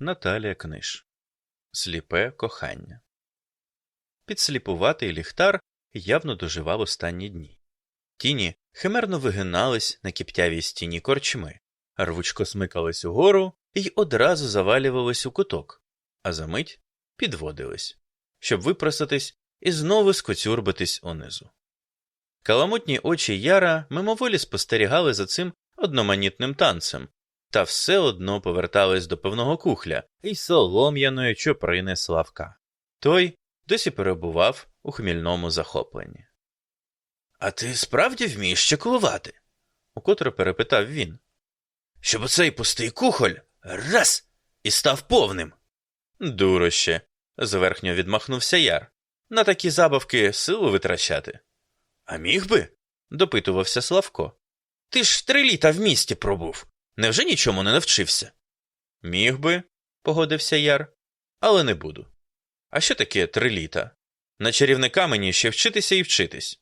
Наталія Книж. Сліпе кохання. Підсліпуватий ліхтар явно доживав останні дні. Тіні химерно вигинались на кіптявій стіні корчми, рвучко смикались угору і одразу завалювались у куток, а за мить підводились, щоб випросатись і знову скоцюрбитись унизу. Каламутні очі Яра мимоволі спостерігали за цим одноманітним танцем, та все одно повертались до певного кухля і солом'яної чоприни Славка. Той досі перебував у хмільному захопленні. А ти справді вмієш чаклувати? укотре перепитав він. Щоб оцей пустий кухоль раз і став повним. Дуроще, зверхньо відмахнувся яр. На такі забавки силу витрачати. А міг би? допитувався Славко. Ти ж три літа в місті пробув. Невже нічому не навчився? Міг би, погодився яр, але не буду. А що таке три літа? На чарівника мені ще вчитися і вчитись.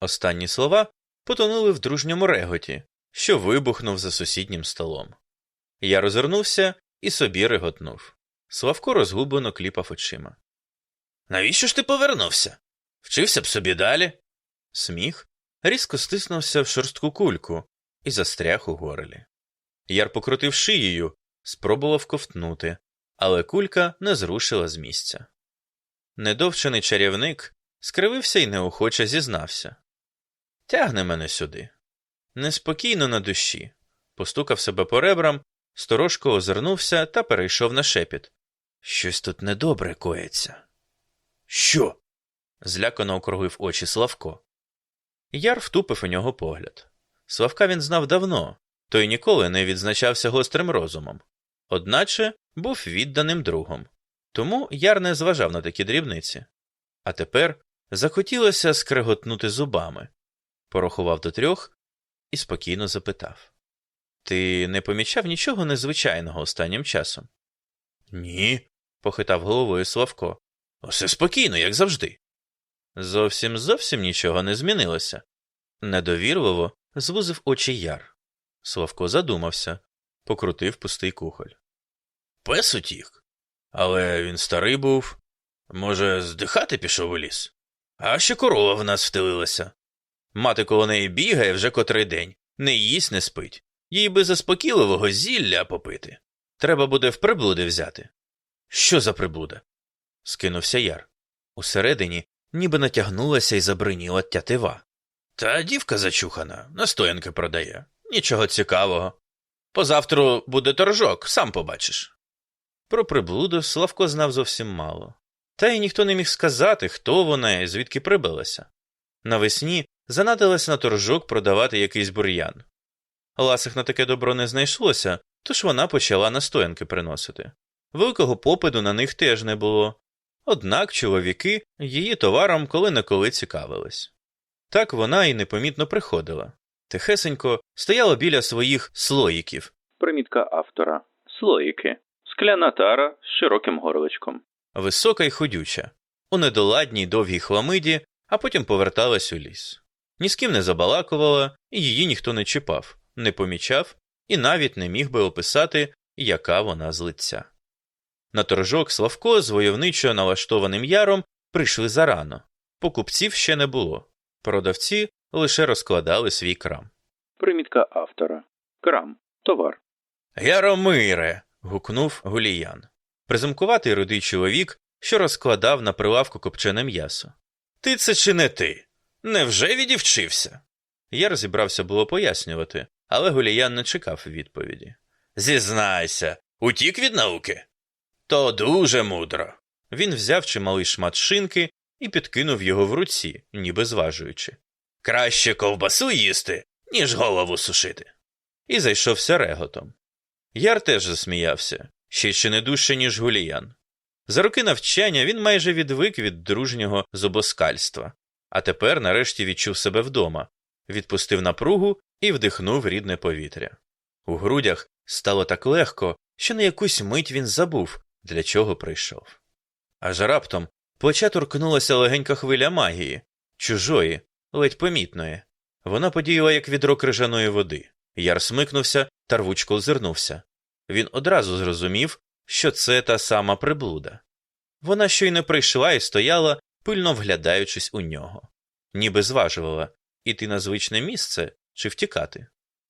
Останні слова потонули в дружньому реготі, що вибухнув за сусіднім столом. Я розвернувся і собі реготнув. Славко розгублено кліпав очима. Навіщо ж ти повернувся? Вчився б собі далі. Сміх різко стиснувся в шорстку кульку і застряг у горлі. Яр покрутив шиєю, спробував ковтнути, але кулька не зрушила з місця. Недовчений чарівник скривився і неохоче зізнався. Тягне мене сюди. Неспокійно на душі. Постукав себе по ребрам, сторожко озирнувся та перейшов на шепіт. Щось тут недобре коїться. Що? злякано округлив очі Славко. Яр втупив у нього погляд. Славка він знав давно, той ніколи не відзначався гострим розумом, одначе був відданим другом. Тому Яр не зважав на такі дрібниці. А тепер захотілося скреготнути зубами, порахував до трьох і спокійно запитав Ти не помічав нічого незвичайного останнім часом? Ні, похитав головою Славко. Усе спокійно, як завжди. Зовсім зовсім нічого не змінилося. Недовірливо звузив очі яр. Славко задумався, покрутив пустий кухоль. Пес утік. Але він старий був. Може, здихати пішов у ліс? А ще корова в нас втелилася. Мати коло неї бігає вже котрий день, не їсть, не спить. Їй би заспокійливого зілля попити. Треба буде в приблуди взяти. Що за приблуда? скинувся яр. Усередині ніби натягнулася і забриніла тятива. Та дівка зачухана, настоянки продає. Нічого цікавого. Позавтру буде торжок, сам побачиш. Про приблуду Славко знав зовсім мало. Та й ніхто не міг сказати, хто вона і звідки прибилася. Навесні занадилась на торжок продавати якийсь бур'ян. Ласих на таке добро не знайшлося, тож вона почала настоянки приносити. Великого попиту на них теж не було. Однак чоловіки її товаром коли не коли цікавились. Так вона і непомітно приходила. Тихесенько стояла біля своїх слоїків. Примітка автора. Слоїки. Скляна тара з широким горличком. Висока й ходюча, у недоладній довгій хламиді, а потім поверталась у ліс. Ні з ким не забалакувала, і її ніхто не чіпав, не помічав і навіть не міг би описати, яка вона з лиця. На торжок Славко з войовничо налаштованим яром прийшли зарано. Покупців ще не було. Продавці лише розкладали свій крам. Примітка автора. Крам. Товар. Яромире. гукнув гуліян. Приземкуватий рудий чоловік, що розкладав на прилавку копчене м'ясо. Ти це чи не ти? Невже відівчився? Я розібрався було пояснювати, але гуліян не чекав відповіді. Зізнайся, утік від науки? То дуже мудро. Він взяв чималий шмат шинки і підкинув його в руці, ніби зважуючи. Краще ковбасу їсти, ніж голову сушити. І зайшовся реготом. Яр теж засміявся, ще ще не дужче, ніж гуліян. За роки навчання він майже відвик від дружнього зубоскальства, а тепер нарешті відчув себе вдома, відпустив напругу і вдихнув рідне повітря. У грудях стало так легко, що на якусь мить він забув, для чого прийшов. Аж раптом плеча торкнулася легенька хвиля магії, чужої, ледь помітної. Вона подіяла, як відро крижаної води. Яр смикнувся та рвучко озирнувся. Він одразу зрозумів, що це та сама приблуда. Вона щойно прийшла і стояла, пильно вглядаючись у нього, ніби зважувала іти на звичне місце чи втікати.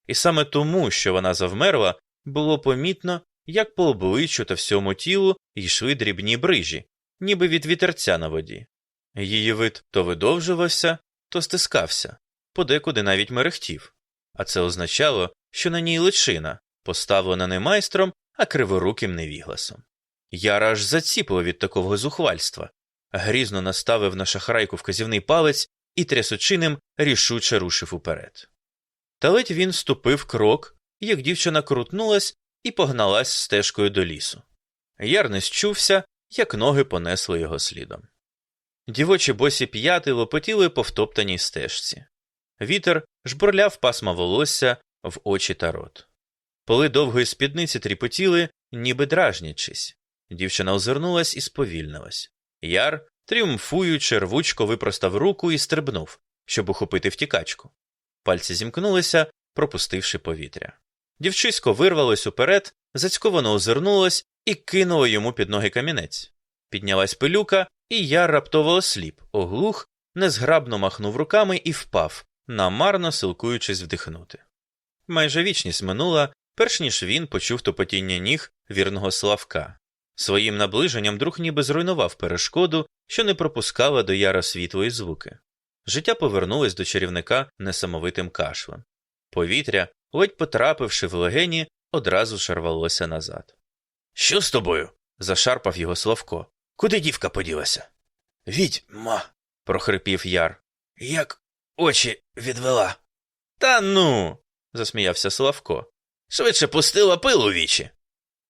І саме тому, що вона завмерла, було помітно, як по обличчю та всьому тілу йшли дрібні брижі, ніби від вітерця на воді. Її вид то видовжувався, то стискався, подекуди навіть мерехтів, а це означало, що на ній личина, поставлена не майстром, а криворуким невігласом. Яра аж заціпила від такого зухвальства, грізно наставив на шахрайку вказівний палець і трясучиним рішуче рушив уперед. Та ледь він ступив крок, як дівчина крутнулась і погналась стежкою до лісу. Яр не счувся, як ноги понесли його слідом. Дівочі босі п'яти лопотіли по втоптаній стежці. Вітер жбурляв пасма волосся в очі та рот. Поли довгої спідниці тріпотіли, ніби дражнячись. Дівчина озирнулась і сповільнилась. Яр, тріумфуючи, рвучко випростав руку і стрибнув, щоб ухопити втікачку. Пальці зімкнулися, пропустивши повітря. Дівчисько вирвалось уперед, зацьковано озирнулось і кинуло йому під ноги камінець. Піднялась пилюка, і я раптово осліп, оглух, незграбно махнув руками і впав, намарно силкуючись вдихнути. Майже вічність минула, перш ніж він почув топотіння ніг вірного Славка. Своїм наближенням друг ніби зруйнував перешкоду, що не пропускала до яра світло і звуки. Життя повернулось до чарівника несамовитим кашлем. Повітря, ледь потрапивши в легені, одразу шарвалося назад. Що з тобою? зашарпав його Славко. Куди дівка поділася? Відьма. прохрипів яр. Як очі відвела. Та ну. засміявся Славко. Швидше пустила пилу вічі.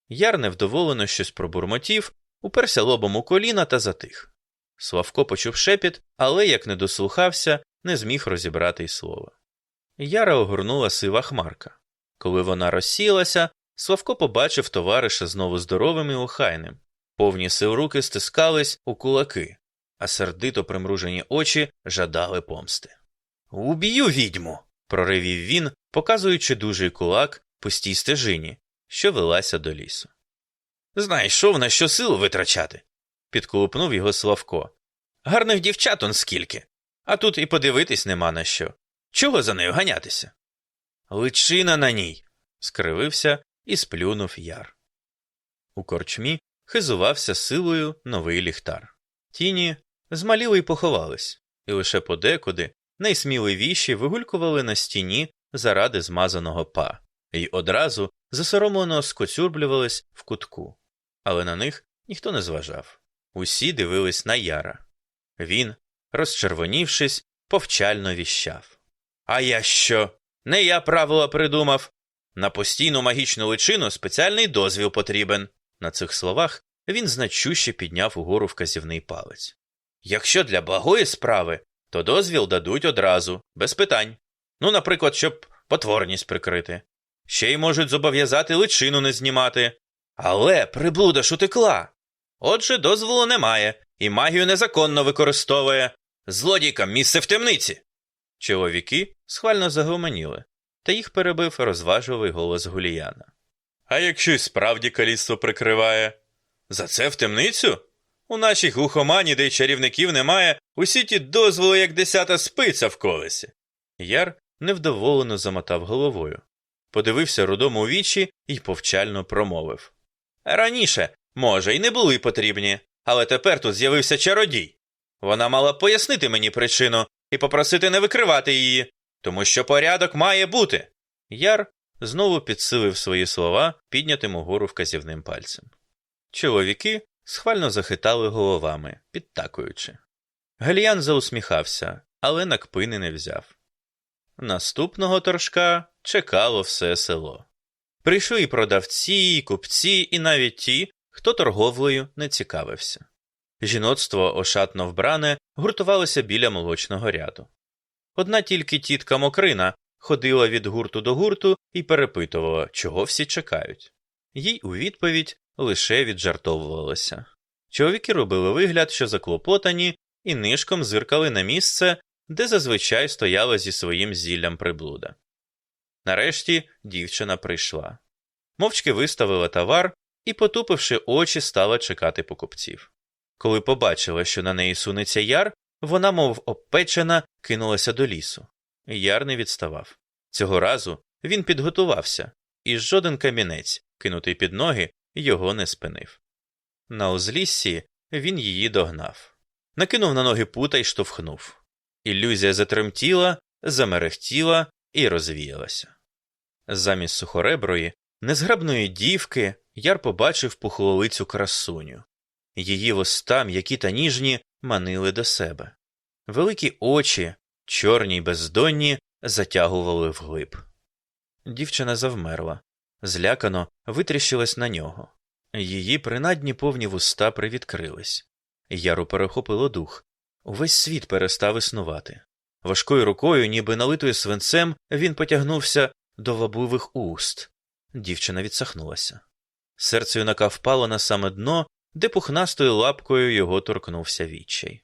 Яр невдоволено щось пробурмотів, уперся лобом у коліна та затих. Славко почув шепіт, але, як не дослухався, не зміг розібрати й слова. Яра огорнула сива хмарка. Коли вона розсіялася, Славко побачив товариша знову здоровим і охайним. Повні сил руки стискались у кулаки, а сердито примружені очі жадали помсти. Уб'ю відьму. проривів він, показуючи дужий кулак пустій стежині, що велася до лісу. Знайшов на що силу витрачати. підколупнув його Славко. Гарних дівчат он скільки. А тут і подивитись нема на що. Чого за нею ганятися? Личина на ній. скривився і сплюнув яр. У корчмі хизувався силою новий ліхтар. Тіні змаліли й поховались, і лише подекуди найсміливіші вигулькували на стіні заради змазаного па, й одразу засоромлено скоцюрблювались в кутку. Але на них ніхто не зважав. Усі дивились на яра. Він, розчервонівшись, повчально віщав. А я що? Не я правила придумав. На постійну магічну личину спеціальний дозвіл потрібен. На цих словах він значуще підняв угору вказівний палець. Якщо для благої справи, то дозвіл дадуть одразу, без питань. Ну, наприклад, щоб потворність прикрити. Ще й можуть зобов'язати личину не знімати. Але приблуда ж утекла. Отже, дозволу немає, і магію незаконно використовує. Злодійкам місце в темниці. Чоловіки схвально загомоніли, та їх перебив розважливий голос Гуліяна. А якщо й справді каліцтво прикриває? За це в темницю? У нашій глухомані, де й чарівників немає, усі ті дозволи, як десята спиця в колесі. Яр невдоволено замотав головою, подивився рудому у вічі і повчально промовив Раніше, може, й не були потрібні, але тепер тут з'явився чародій. Вона мала пояснити мені причину і попросити не викривати її, тому що порядок має бути. Яр знову підсилив свої слова піднятим угору вказівним пальцем. Чоловіки схвально захитали головами, підтакуючи. Галіян заусміхався, але на кпини не взяв. Наступного торжка чекало все село. Прийшли і продавці, і купці, і навіть ті, хто торговлею не цікавився. Жіноцтво ошатно вбране гуртувалося біля молочного ряду. Одна тільки тітка Мокрина ходила від гурту до гурту і перепитувала, чого всі чекають. Їй у відповідь лише віджартовувалося. Чоловіки робили вигляд, що заклопотані, і нишком зиркали на місце, де зазвичай стояла зі своїм зіллям приблуда. Нарешті дівчина прийшла. Мовчки виставила товар і, потупивши очі, стала чекати покупців. Коли побачила, що на неї сунеться яр, вона, мов обпечена, кинулася до лісу. Яр не відставав. Цього разу він підготувався, і жоден камінець, кинутий під ноги, його не спинив. На узліссі він її догнав, накинув на ноги пута й штовхнув. Ілюзія затремтіла, замерехтіла і розвіялася. Замість сухореброї, незграбної дівки, яр побачив пухлолицю красуню. Її вуста, м'які та ніжні, манили до себе. Великі очі, чорні й бездонні, затягували вглиб. Дівчина завмерла, злякано витріщилась на нього. Її принадні повні вуста привідкрились. Яру перехопило дух. Увесь світ перестав існувати. Важкою рукою, ніби налитою свинцем, він потягнувся до вабливих уст. Дівчина відсахнулася. Серце юнака впало на саме дно, де пухнастою лапкою його торкнувся відчай.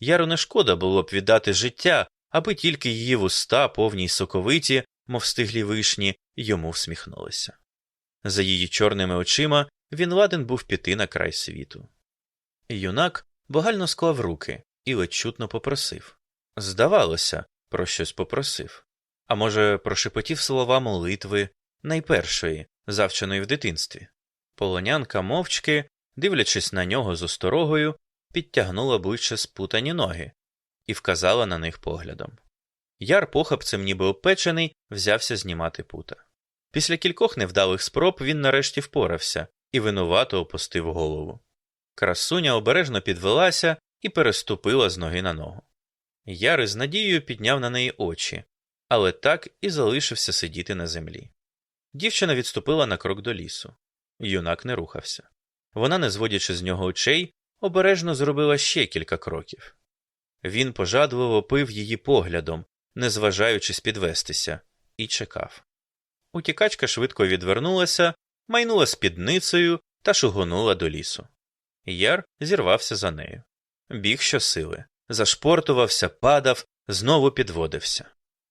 Яру не шкода було б віддати життя, аби тільки її вуста, повні й соковиті, мов стиглі вишні, йому всміхнулися. За її чорними очима він ладен був піти на край світу. Юнак багально склав руки і ледь чутно попросив. Здавалося, про щось попросив. А може, прошепотів слова молитви найпершої, завченої в дитинстві. Полонянка мовчки, дивлячись на нього з осторогою, підтягнула ближче спутані ноги і вказала на них поглядом. Яр похапцем, ніби опечений, взявся знімати пута. Після кількох невдалих спроб він нарешті впорався і винувато опустив голову. Красуня обережно підвелася і переступила з ноги на ногу. Яр із надією підняв на неї очі, але так і залишився сидіти на землі. Дівчина відступила на крок до лісу. Юнак не рухався. Вона, не зводячи з нього очей, обережно зробила ще кілька кроків. Він пожадливо пив її поглядом, не зважаючись підвестися, і чекав. Утікачка швидко відвернулася, майнула спідницею та шугонула до лісу. Яр зірвався за нею. Біг щосили, зашпортувався, падав, знову підводився.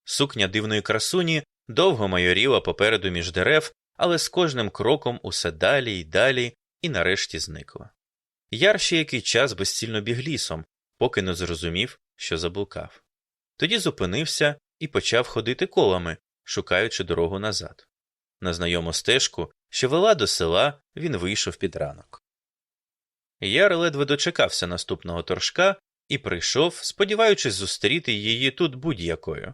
Сукня дивної красуні довго майоріла попереду між дерев, але з кожним кроком усе далі й далі і нарешті зникла. Яр ще який час безцільно біг лісом, поки не зрозумів, що заблукав. Тоді зупинився і почав ходити колами, шукаючи дорогу назад. На знайому стежку, що вела до села, він вийшов під ранок. Яр ледве дочекався наступного торжка і прийшов, сподіваючись зустріти її тут будь-якою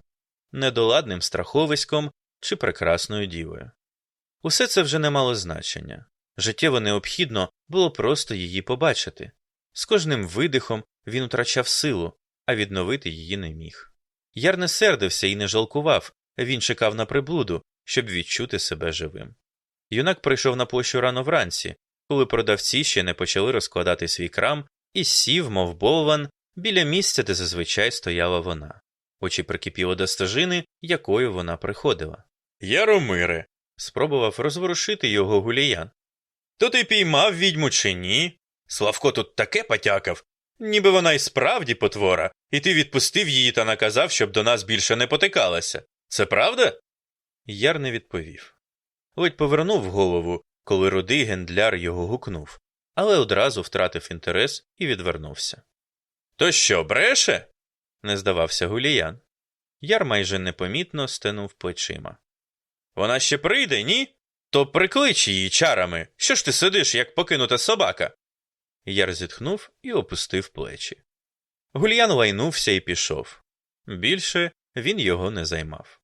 недоладним страховиськом чи прекрасною дівою. Усе це вже не мало значення життєво необхідно було просто її побачити. З кожним видихом він втрачав силу, а відновити її не міг. Яр не сердився і не жалкував, він чекав на приблуду, щоб відчути себе живим. Юнак прийшов на площу рано вранці, коли продавці ще не почали розкладати свій крам, і сів, мов болван, біля місця, де зазвичай стояла вона. Очі прикипіло до стежини, якою вона приходила. Яромире. спробував розворушити його гуліян. То ти піймав відьму чи ні? Славко тут таке потякав, ніби вона й справді потвора, і ти відпустив її та наказав, щоб до нас більше не потикалася. Це правда? Яр не відповів. Ледь повернув голову, коли рудий гендляр його гукнув, але одразу втратив інтерес і відвернувся. То що, бреше? не здавався гуліян. Яр майже непомітно стенув плечима. Вона ще прийде, ні? То приклич її чарами. Що ж ти сидиш, як покинута собака? Яр зітхнув і опустив плечі. Гульян лайнувся і пішов. Більше він його не займав.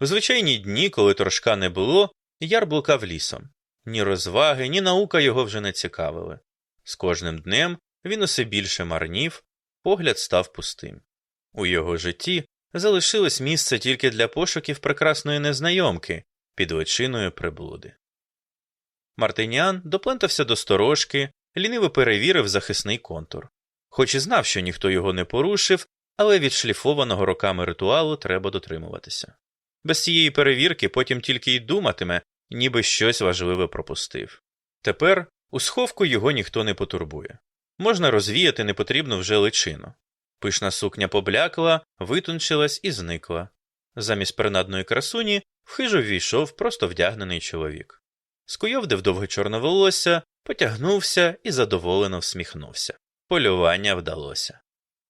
У звичайні дні, коли торжка не було, яр блукав лісом. Ні розваги, ні наука його вже не цікавили. З кожним днем він усе більше марнів, погляд став пустим. У його житті залишилось місце тільки для пошуків прекрасної незнайомки під личиною приблуди. Мартиніан доплентався до сторожки, ліниво перевірив захисний контур. Хоч і знав, що ніхто його не порушив, але від шліфованого роками ритуалу треба дотримуватися. Без цієї перевірки потім тільки й думатиме, ніби щось важливе пропустив. Тепер у сховку його ніхто не потурбує. Можна розвіяти непотрібну вже личину. Пишна сукня поблякла, витончилась і зникла. Замість принадної красуні в хижу ввійшов просто вдягнений чоловік. скуйовдив довге чорне волосся, потягнувся і задоволено всміхнувся. Полювання вдалося.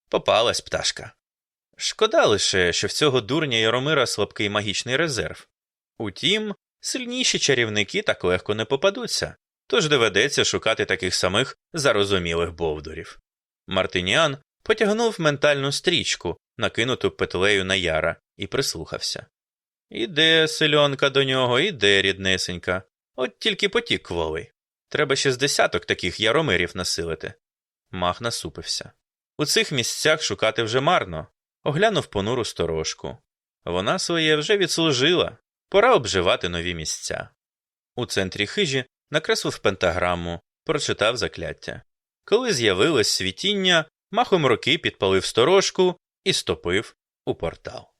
Попалась пташка. Шкода лише, що в цього дурня Яромира слабкий магічний резерв. Утім, сильніші чарівники так легко не попадуться, тож доведеться шукати таких самих зарозумілих бовдурів. Мартиніан потягнув ментальну стрічку, накинуту петлею на яра, і прислухався. Іде сельонка до нього, іде ріднесенька. От тільки потік кволий. Треба ще з десяток таких яромирів насилити. Мах насупився. У цих місцях шукати вже марно. Оглянув понуру сторожку. Вона своє вже відслужила. Пора обживати нові місця. У центрі хижі накреслив пентаграму, прочитав закляття. Коли з'явилось світіння, махом руки підпалив сторожку і стопив у портал.